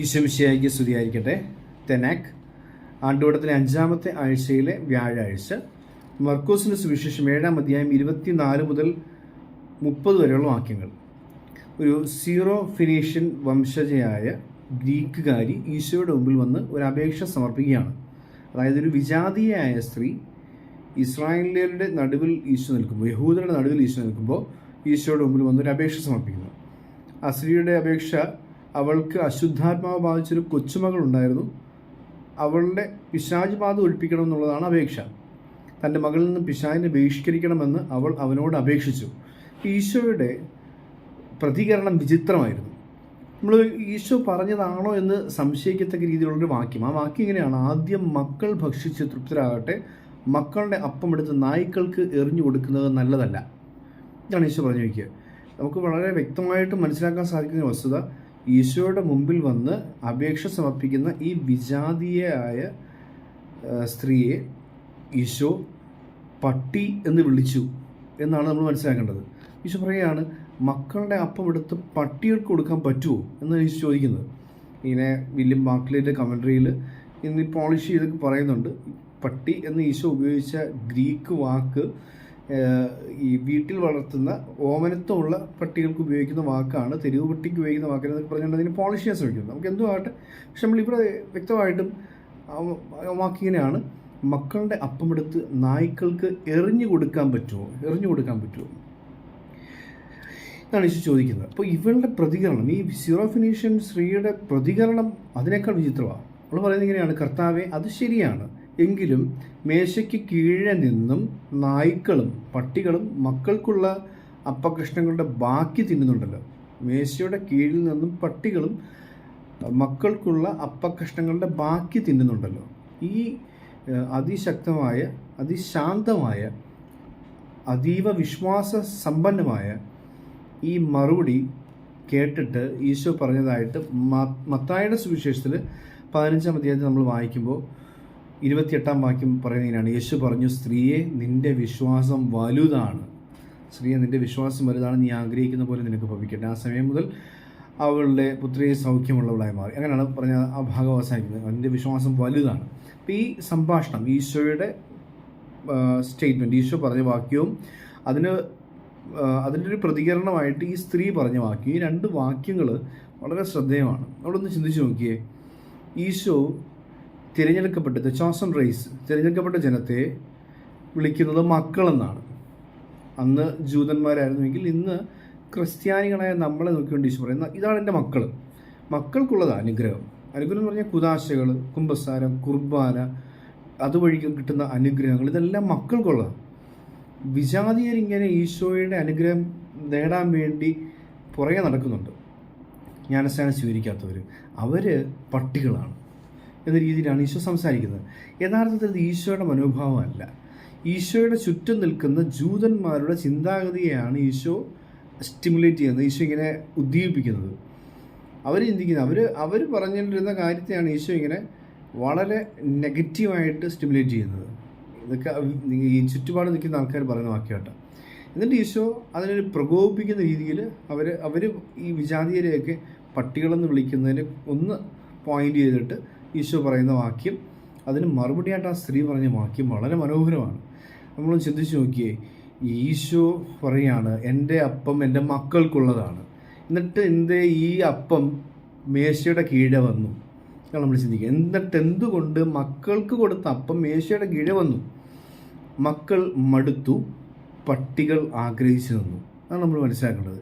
ഈശ്വമിശിയായിക്ക് സ്തുതിയായിരിക്കട്ടെ. തെനാക് ആണ്ടുവട്ടത്തിലെ അഞ്ചാമത്തെ ആഴ്ചയിലെ വ്യാഴാഴ്ച മർക്കോസിന്റെ സുവിശേഷം ഏഴാം അധ്യായം ഇരുപത്തിനാല് മുതൽ മുപ്പത് വരെയുള്ള വാക്യങ്ങൾ. ഒരു സീറോ ഫിനീഷ്യൻ വംശജയായ ഗ്രീക്കുകാരി ഈശോയുടെ മുമ്പിൽ വന്ന് ഒരു അപേക്ഷ സമർപ്പിക്കുകയാണ്. അതായത് ഒരു വിജാതീയായ സ്ത്രീ ഇസ്രായേലിയരുടെ നടുവിൽ ഈശോ നിൽക്കുമ്പോൾ യഹൂദരുടെ നടുവിൽ ഈശോ നിൽക്കുമ്പോൾ ഈശോയുടെ മുമ്പിൽ വന്ന് ഒരു അപേക്ഷ സമർപ്പിക്കുന്നു. ആ സ്ത്രീയുടെ അപേക്ഷ അവൾക്ക് അശുദ്ധാത്മാവ് ബാധിച്ചൊരു കൊച്ചുമകൾ ഉണ്ടായിരുന്നു. അവളുടെ പിശാജ് ഒഴിപ്പിക്കണം എന്നുള്ളതാണ് അപേക്ഷ. തന്റെ മകളിൽ നിന്ന് പിശാചിനെ ബഹിഷ്കരിക്കണമെന്ന് അവൾ അവനോട് അപേക്ഷിച്ചു. ഈശോയുടെ പ്രതികരണം വിചിത്രമായിരുന്നു. നമ്മൾ ഈശോ പറഞ്ഞതാണോ എന്ന് സംശയിക്കത്തക്ക രീതിയിലുള്ളൊരു വാക്യം. ആ വാക്യം ഇങ്ങനെയാണ്. ആദ്യം മക്കൾ ഭക്ഷിച്ച് തൃപ്തരാകട്ടെ മക്കളുടെ അപ്പം എടുത്ത് നായ്ക്കൾക്ക് എറിഞ്ഞു കൊടുക്കുന്നത് നല്ലതല്ല. ഇതാണ് ഈശോ പറഞ്ഞു വയ്ക്കുക നമുക്ക് വളരെ വ്യക്തമായിട്ട് മനസ്സിലാക്കാൻ സാധിക്കുന്ന വസ്തുത. ഈശോയുടെ മുമ്പിൽ വന്ന് അപേക്ഷ സമർപ്പിക്കുന്ന ഈ വിജാതീയയായ സ്ത്രീയെ ഈശോ പട്ടി എന്ന് വിളിച്ചു എന്നാണ് നമ്മൾ മനസ്സിലാക്കേണ്ടത്. ഈശോ പറയുകയാണ് മക്കളുടെ അപ്പം എടുത്ത് പട്ടികൾക്ക് കൊടുക്കാൻ പറ്റുമോ? എന്നാണ് ഈശോ ചോദിക്കുന്നത്. ഇങ്ങനെ വില്യം ബാക്ലിയുടെ കമൻട്രിയിൽ ഇന്ന് പോളിഷ് ചെയ്തൊക്കെ പറയുന്നുണ്ട്. പട്ടി എന്ന് ഈശോ ഉപയോഗിച്ച ഗ്രീക്ക് വാക്ക് ഈ വീട്ടിൽ വളർത്തുന്ന ഓമനത്വമുള്ള പട്ടികൾക്ക് ഉപയോഗിക്കുന്ന വാക്കാണ് തെരുവ് പട്ടിക്ക് ഉപയോഗിക്കുന്ന വാക്കാണ് എന്നൊക്കെ പറഞ്ഞുകൊണ്ട് അതിന് പോളിഷ് ചെയ്യാൻ ശ്രമിക്കുന്നത് നമുക്ക് എന്തോ ആകട്ടെ. പക്ഷെ നമ്മളിവിടെ വ്യക്തമായിട്ടും വാക്കിങ്ങനെയാണ്. മക്കളുടെ അപ്പമെടുത്ത് നായ്ക്കൾക്ക് എറിഞ്ഞു കൊടുക്കാൻ പറ്റുമോ? എറിഞ്ഞു കൊടുക്കാൻ പറ്റുമോ? എന്നാണ് ഈശോ ചോദിക്കുന്നത്. അപ്പോൾ ഇവളുടെ പ്രതികരണം ഈ സീറോ ഫിനീഷ്യൻ സ്ത്രീയുടെ പ്രതികരണം അതിനേക്കാൾ വിചിത്രമാണ്. അവൾ പറയുന്നത് ഇങ്ങനെയാണ് കർത്താവെ അത് ശരിയാണ്. എങ്കിലും മേശയ്ക്ക് കീഴെ നിന്നും നായ്ക്കളും പട്ടികളും മക്കൾക്കുള്ള അപ്പകഷ്ണങ്ങളുടെ ബാക്കി തിന്നുന്നുണ്ടല്ലോ. മേശയുടെ കീഴിൽ നിന്നും പട്ടികളും മക്കൾക്കുള്ള അപ്പകഷ്ണങ്ങളുടെ ബാക്കി തിന്നുന്നുണ്ടല്ലോ. ഈ അതിശക്തമായ അതിശാന്തമായ അതീവ വിശ്വാസ സമ്പന്നമായ ഈ മറുപടി കേട്ടിട്ട് ഈശോ പറഞ്ഞതായിട്ട് മത്തായുടെ സുവിശേഷത്തിൽ പതിനഞ്ചാം അധ്യായത്തിൽ നമ്മൾ വായിക്കുമ്പോൾ ഇരുപത്തിയെട്ടാം വാക്യം പറയുന്നതിനാണ്. യേശു പറഞ്ഞു സ്ത്രീയെ നിന്റെ വിശ്വാസം വലുതാണ്. സ്ത്രീയെ നിന്റെ വിശ്വാസം വലുതാണ് നീ ആഗ്രഹിക്കുന്ന പോലെ നിനക്ക് ഭവിക്കട്ടെ. ആ സമയം മുതൽ അവളുടെ പുത്രിയെ സൗഖ്യമുള്ളവളായി മാറി. അങ്ങനെയാണ് പറഞ്ഞ ആ ഭാഗം അവസാനിക്കുന്നത്. അതിന്റെ വിശ്വാസം വലുതാണ്. അപ്പോൾ ഈ സംഭാഷണം ഈശോയുടെ സ്റ്റേറ്റ്മെന്റ് ഈശോ പറഞ്ഞ വാക്യവും അതിന് അതിന്റെ ഒരു പ്രതികരണമായിട്ട് ഈ സ്ത്രീ പറഞ്ഞ വാക്യം ഈ രണ്ട് വാക്യങ്ങൾ വളരെ ശ്രദ്ധേയമാണ്. നമ്മളൊന്ന് ചിന്തിച്ച് നോക്കിയേ. ഈശോ തിരഞ്ഞെടുക്കപ്പെട്ട ദ ചോസൺ റേസ് തിരഞ്ഞെടുക്കപ്പെട്ട ജനത്തെ വിളിക്കുന്നത് മക്കളെന്നാണ്. അന്ന് ജൂതന്മാരായിരുന്നുവെങ്കിൽ ഇന്ന് ക്രിസ്ത്യാനികളായ നമ്മളെ നോക്കിക്കൊണ്ട് ഈശോ പറയുന്ന ഇതാണ് എന്റെ മക്കൾ മക്കൾക്കുള്ളത് അനുഗ്രഹം. അനുഗ്രഹം എന്ന് പറഞ്ഞാൽ കുതാശകൾ കുംഭസാരം കുർബാന അതുവഴി കിട്ടുന്ന അനുഗ്രഹങ്ങൾ. ഇതെല്ലാം മക്കൾക്കുള്ളതാണ്. വിജാതീയരിങ്ങനെ ഈശോയുടെ അനുഗ്രഹം നേടാൻ വേണ്ടി പുറകെ നടക്കുന്നുണ്ട്. ജ്ഞാനസ്ഥാനം സ്വീകരിക്കാത്തവർ അവർ പട്ടികളാണ്. എന്ന രീതിയിലാണ് ഈശോ സംസാരിക്കുന്നത്. യഥാർത്ഥത്തിൽ ഇത് ഈശോയുടെ മനോഭാവമല്ല. ഈശോയുടെ ചുറ്റും നിൽക്കുന്ന ജൂതന്മാരുടെ ചിന്താഗതിയെയാണ് ഈശോ സ്റ്റിമുലേറ്റ് ചെയ്യുന്നത് ഈശോ ഇങ്ങനെ ഉദ്ദീപിക്കുന്നത് അവർ ചിന്തിക്കുന്നത് അവർ അവർ പറഞ്ഞുകൊണ്ടിരുന്ന കാര്യത്തെയാണ് ഈശോ ഇങ്ങനെ വളരെ നെഗറ്റീവായിട്ട് സ്റ്റിമുലേറ്റ് ചെയ്യുന്നത്. ഇതൊക്കെ ഈ ചുറ്റുപാട് നിൽക്കുന്ന ആൾക്കാർ പറയുന്ന വാക്യമാട്ടോ. എന്നിട്ട് ഈശോ അതിനൊരു പ്രകോപിപ്പിക്കുന്ന രീതിയിൽ അവർ അവർ ഈ വിജാതീയരെയൊക്കെ പട്ടികളെന്ന് വിളിക്കുന്നതിന് ഒന്ന് പോയിന്റ് ചെയ്തിട്ട് ഈശോ പറയുന്ന വാക്യം അതിന് മറുപടിയായിട്ട് ആ സ്ത്രീ പറഞ്ഞ വാക്യം വളരെ മനോഹരമാണ്. നമ്മൾ ചിന്തിച്ച് നോക്കിയേ ഈശോ പറയാണ് എന്റെ അപ്പം എന്റെ മക്കൾക്കുള്ളതാണ്. എന്നിട്ട് എന്റെ ഈ അപ്പം മേശയുടെ കീഴെ വന്നു? നമ്മൾ ചിന്തിക്കുക. എന്നിട്ട് എന്തുകൊണ്ട് മക്കൾക്ക് കൊടുത്ത അപ്പം മേശയുടെ കീഴെ വന്നു? മക്കൾ മടുത്തു പട്ടികൾ ആഗ്രഹിച്ചു നിന്നു. അതാണ് നമ്മൾ മനസ്സിലാക്കേണ്ടത്.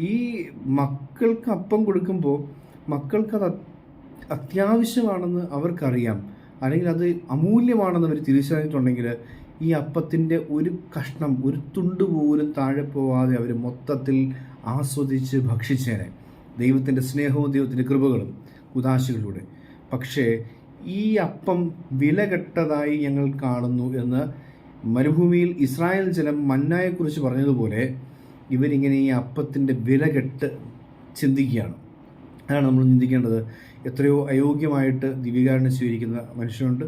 ഈ മക്കൾക്ക് അപ്പം കൊടുക്കുമ്പോൾ മക്കൾക്ക് അത് അത്യാവശ്യമാണെന്ന് അവർക്കറിയാം. അല്ലെങ്കിൽ അത് അമൂല്യമാണെന്ന് അവർ തിരിച്ചറിഞ്ഞിട്ടുണ്ടെങ്കിൽ ഈ അപ്പത്തിന്റെ ഒരു കഷ്ണം ഒരു തുണ്ട് പോലും താഴെ പോവാതെ അവർ മൊത്തത്തിൽ ആസ്വദിച്ച് ഭക്ഷിച്ചേനെ. ദൈവത്തിന്റെ സ്നേഹവും ദൈവത്തിന്റെ കൃപകളും കുതാശികളിലൂടെ പക്ഷേ ഈ അപ്പം വിലകെട്ടതായി ഞങ്ങൾ കാണുന്നു എന്ന് മരുഭൂമിയിൽ ഇസ്രായേൽ ജനം മന്നായെക്കുറിച്ച് പറഞ്ഞതുപോലെ ഇവരിങ്ങനെ ഈ അപ്പത്തിന്റെ വിലകെട്ട് ചിന്തിക്കുകയാണ്. അതാണ് നമ്മൾ ചിന്തിക്കേണ്ടത്. എത്രയോ അയോഗ്യമായിട്ട് ദിവ്യകാരനെ സ്വീകരിക്കുന്ന മനുഷ്യരുണ്ട്.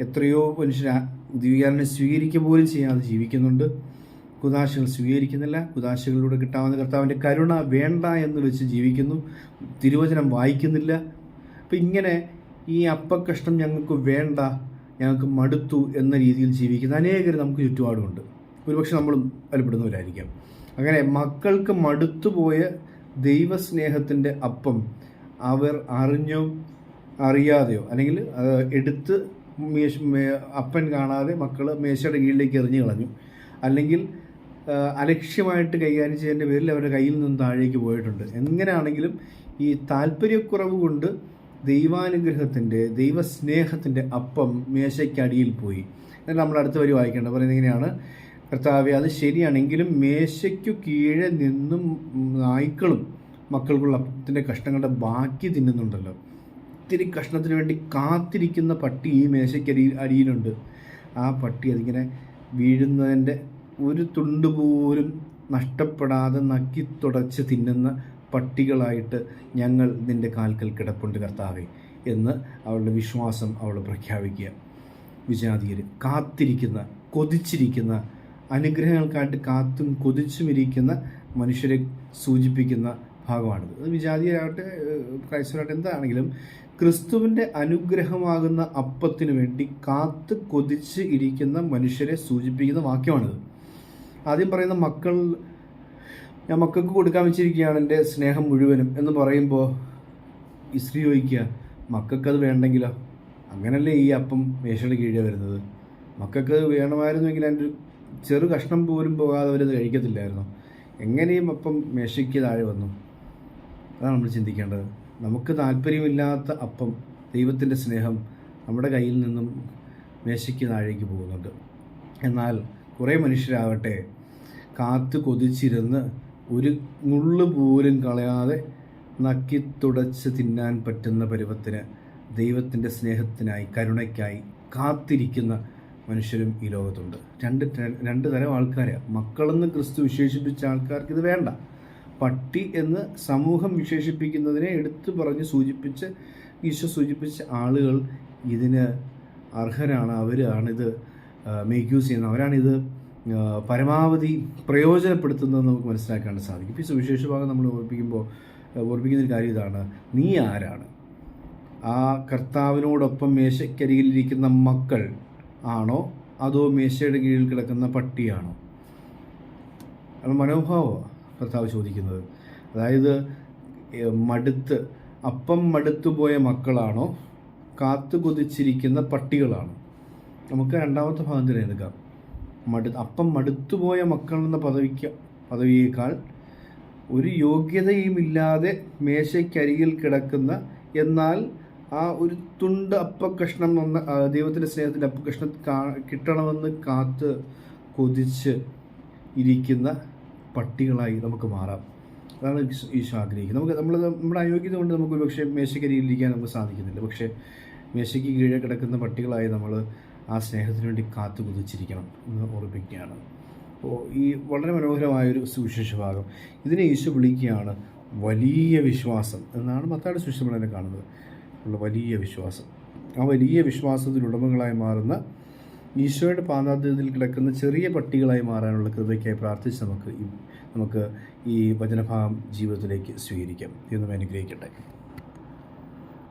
എത്രയോ മനുഷ്യർ ദിവ്യകാരനെ സ്വീകരിക്കുക പോലും ചെയ്യാതെ ജീവിക്കുന്നുണ്ട്. കുദാശകൾ സ്വീകരിക്കുന്നില്ല. കുദാശകളിലൂടെ കിട്ടാവുന്ന കർത്താവിന്റെ കരുണ വേണ്ട എന്ന് വെച്ച് ജീവിക്കുന്നു. തിരുവചനം വായിക്കുന്നില്ല. അപ്പം ഇങ്ങനെ ഈ അപ്പക്കഷ്ണം ഞങ്ങൾക്ക് വേണ്ട ഞങ്ങൾക്ക് മടുത്തു എന്ന രീതിയിൽ ജീവിക്കുന്ന അനേകർ നമുക്ക് ചുറ്റുപാടുമുണ്ട്. ഒരുപക്ഷെ നമ്മളും ബലപ്പെടുന്നവരായിരിക്കാം അങ്ങനെ മക്കൾക്ക് മടുത്തുപോയ ദൈവസ്നേഹത്തിന്റെ അപ്പം അവർ അറിഞ്ഞോ അറിയാതെയോ അല്ലെങ്കിൽ എടുത്ത് മേശ അപ്പൻ കാണാതെ മക്കൾ മേശയുടെ കീഴിലേക്ക് എറിഞ്ഞു കളഞ്ഞു. അല്ലെങ്കിൽ അലക്ഷ്യമായിട്ട് കൈകാര്യം ചെയ്തതിന്റെ പേരിൽ അവരുടെ കയ്യിൽ നിന്ന് താഴേക്ക് പോയിട്ടുണ്ട്. എങ്ങനെയാണെങ്കിലും ഈ താല്പര്യക്കുറവ് കൊണ്ട് ദൈവാനുഗ്രഹത്തിന്റെ ദൈവസ്നേഹത്തിന്റെ അപ്പം മേശയ്ക്കടിയിൽ പോയി. നമ്മൾ അടുത്ത വരി വായിക്കേണ്ടത് പറയുന്നത് ഇങ്ങനെയാണ്. കർത്താവെ അത് ശരിയാണെങ്കിലും മേശയ്ക്കു കീഴെ നിന്നും നായ്ക്കളും മക്കൾക്കുള്ള അപ്പത്തിന്റെ കഷ്ണങ്ങളുടെ ബാക്കി തിന്നുന്നുണ്ടല്ലോ. ഒത്തിരി കഷ്ണത്തിന് വേണ്ടി കാത്തിരിക്കുന്ന പട്ടി ഈ മേശയ്ക്കരി അടിയിലുണ്ട്. ആ പട്ടി അതിങ്ങനെ വീഴുന്നതിന്റെ ഒരു തുണ്ട് പോലും നഷ്ടപ്പെടാതെ നക്കി തുടച്ച് തിന്നുന്ന പട്ടികളായിട്ട് ഞങ്ങൾ നിന്റെ കാൽക്കൽ കിടപ്പുണ്ട് കർത്താവെ എന്ന് അവളുടെ വിശ്വാസം അവൾ പ്രഖ്യാപിക്കുക. വിജാതീയർ കാത്തിരിക്കുന്ന കൊതിച്ചിരിക്കുന്ന അനുഗ്രഹങ്ങൾക്കായിട്ട് കാത്തും കൊതിച്ചുമിരിക്കുന്ന മനുഷ്യരെ സൂചിപ്പിക്കുന്ന ഭാഗമാണിത്. അത് വിജാതീയരാകട്ടെ ക്രൈസ്തവരാകട്ടെ എന്താണെങ്കിലും ക്രിസ്തുവിന്റെ അനുഗ്രഹമാകുന്ന അപ്പത്തിനു വേണ്ടി കാത്ത് കൊതിച്ച് ഇരിക്കുന്ന മനുഷ്യരെ സൂചിപ്പിക്കുന്ന വാക്യമാണിത്. ആദ്യം പറയുന്ന മക്കൾ ഞാൻ മക്കൾക്ക് കൊടുക്കാൻ വെച്ചിരിക്കുകയാണ് എന്റെ സ്നേഹം മുഴുവനും എന്ന് പറയുമ്പോൾ ഇസ്ത്രീ സ്ത്രീ ചോദിക്കുക മക്കൾക്കത് വേണ്ടെങ്കിലോ? അങ്ങനല്ലേ ഈ അപ്പം മേശയുടെ കീഴേ വരുന്നത്. മക്കൾക്ക് വേണമായിരുന്നുവെങ്കിൽ അതിന്റെ ഒരു ചെറു കഷ്ണം പോലും പോകാതെ അവരത് കഴിക്കത്തില്ലായിരുന്നു. എങ്ങനെയും അപ്പം മേശയ്ക്ക് താഴെ വന്നു. അതാണ് നമ്മൾ ചിന്തിക്കേണ്ടത്. നമുക്ക് താല്പര്യമില്ലാത്ത അപ്പം ദൈവത്തിന്റെ സ്നേഹം നമ്മുടെ കയ്യിൽ നിന്നും മേശയ്ക്ക് താഴേക്ക് പോകുന്നുണ്ട്. എന്നാൽ കുറേ മനുഷ്യരാകട്ടെ കാത്തു കൊതിച്ചിരുന്ന് ഒരു നുള്ളു പോലും കളയാതെ നക്കി തുടച്ച് തിന്നാൻ പറ്റുന്ന പരുവത്തിന് ദൈവത്തിന്റെ സ്നേഹത്തിനായി കരുണയ്ക്കായി കാത്തിരിക്കുന്ന മനുഷ്യരും ഈ ലോകത്തുണ്ട്. രണ്ട് രണ്ട് തരം ആൾക്കാരെയാണ് മക്കളെന്ന് ക്രിസ്തു വിശേഷിപ്പിച്ച ആൾക്കാർക്ക് ഇത് വേണ്ട. പട്ടി എന്ന് സമൂഹം വിശേഷിപ്പിക്കുന്നതിനെ എടുത്തു പറഞ്ഞ് സൂചിപ്പിച്ച് ഈശോ സൂചിപ്പിച്ച ആളുകൾ ഇതിന് അർഹരാണ്. അവരാണിത് മേക്ക് യൂസ് ചെയ്യുന്നത് അവരാണിത് പരമാവധി പ്രയോജനപ്പെടുത്തുന്നത് നമുക്ക് മനസ്സിലാക്കാൻ സാധിക്കും. ഈ സുവിശേഷ ഭാഗം നമ്മൾ ഓർപ്പിക്കുമ്പോൾ ഓർപ്പിക്കുന്ന ഒരു കാര്യം ഇതാണ്. നീ ആരാണ്? ആ കർത്താവിനോടൊപ്പം മേശക്കരികിലിരിക്കുന്ന മക്കൾ ആണോ? അതോ മേശയുടെ കീഴിൽ കിടക്കുന്ന പട്ടിയാണോ? അത് മനോഭാവമാണ് കർത്താവ് ചോദിക്കുന്നത്. അതായത് മടുത്ത് അപ്പം മടുത്തുപോയ മക്കളാണോ? കാത്തു കൊതിച്ചിരിക്കുന്ന പട്ടികളാണോ? നമുക്ക് രണ്ടാമത്തെ ഭാഗം തിരഞ്ഞെടുക്കാം. മടു അപ്പം മടുത്തുപോയ മക്കൾ എന്ന പദവിക്ക് പദവിയേക്കാൾ ഒരു യോഗ്യതയുമില്ലാതെ മേശയ്ക്കരികിൽ കിടക്കുന്ന എന്നാൽ ആ ഒരു തുണ്ട് അപ്പ കഷ്ണം ആ, ദൈവത്തിന്റെ സ്നേഹത്തിന്റെ അപ്പക്കഷ്ണം കാ കിട്ടണമെന്ന് കാത്ത് കൊതിച്ച് ഇരിക്കുന്ന പട്ടികളായി നമുക്ക് മാറാം. അതാണ് ഈശോ- ആഗ്രഹിക്കുന്നത്. നമുക്ക് നമ്മൾ നമ്മുടെ അയോഗ്യത കൊണ്ട് നമുക്ക് പക്ഷേ മേശക്കരിയിലിരിക്കാൻ നമുക്ക് സാധിക്കുന്നില്ല. പക്ഷേ മേശയ്ക്ക് കീഴെ കിടക്കുന്ന പട്ടികളായി നമ്മൾ ആ സ്നേഹത്തിന് വേണ്ടി കാത്തു കുതിച്ചിരിക്കണം എന്ന് ഓർമ്മിക്കുകയാണ് അപ്പോൾ ഈ വളരെ മനോഹരമായൊരു സുവിശേഷ ഭാഗം. ഇതിനെ ഈശോ വിളിക്കുകയാണ് വലിയ വിശ്വാസം എന്നാണ് മത്താട് സുവിശേഷം കാണുന്നത്. ഉള്ള വലിയ വിശ്വാസം. ആ വലിയ വിശ്വാസത്തിലുടമകളായി മാറുന്ന ഈശോയുടെ പാതാദ്യത്തിൽ കിടക്കുന്ന ചെറിയ പട്ടികളായി മാറാനുള്ള കൃപയ്ക്കായി പ്രാർത്ഥിച്ച് നമുക്ക് നമുക്ക് ഈ വചനഭാഗം ജീവിതത്തിലേക്ക് സ്വീകരിക്കാം. എന്നും അനുഗ്രഹിക്കട്ടെ.